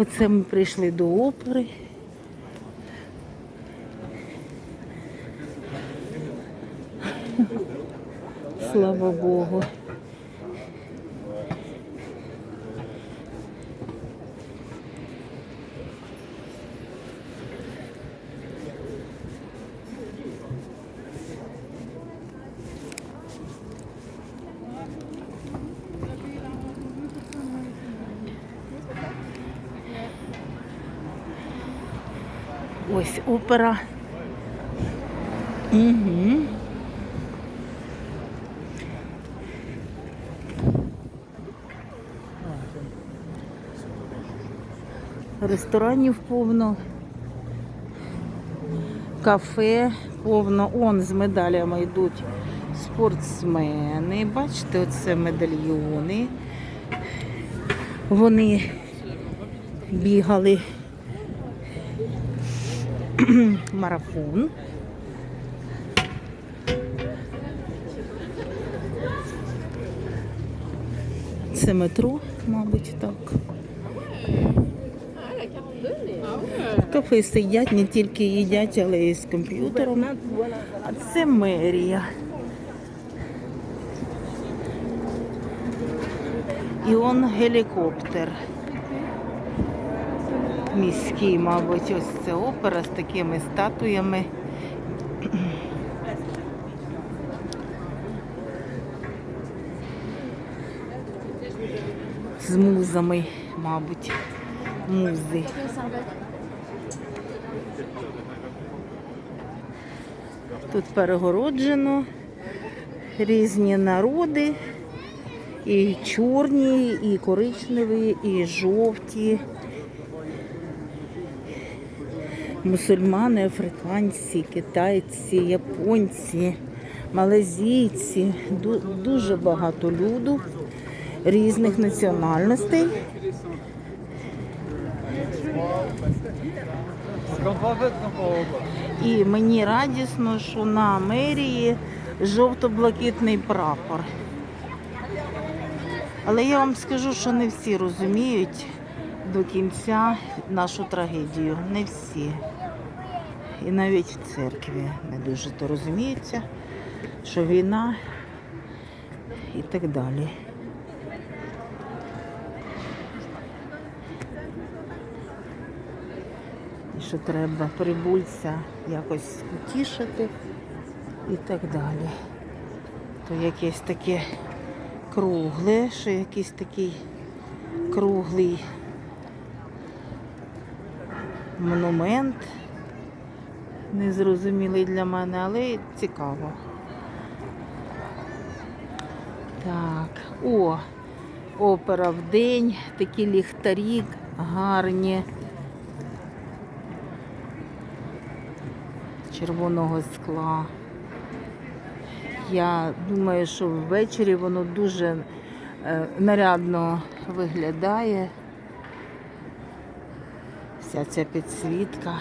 Оце ми прийшли до опери. Слава Богу. Ось опера. Угу. Ресторанів повно, кафе повно. Он з медалями йдуть спортсмени. Бачите, оце медальйони. Вони бігали марафон. Це метро, мабуть, так. Кафе сидять, не тільки їдять, але й з комп'ютером. А це мерія. І он гелікоптер. Міський, мабуть, ось це опера з такими статуями. З музами, мабуть, музи. Тут перегороджено різні народи, і чорні, і коричневі, і жовті. Мусульмани, африканці, китайці, японці, малазійці, дуже багато люду різних національностей. І мені радісно, що на мерії жовто-блакитний прапор. Але я вам скажу, що не всі розуміють до кінця нашу трагедію. Не всі. І навіть в церкві не дуже то розуміються, що війна і так далі. І що треба прибульця якось утішити і так далі. То якесь таке кругле, що якийсь такий круглий монумент. Незрозумілий для мене, але цікаво. Так, о, опера в день, такі ліхтарі гарні. Червоного скла. Я думаю, що ввечері воно дуже е, нарядно виглядає. Вся ця підсвітка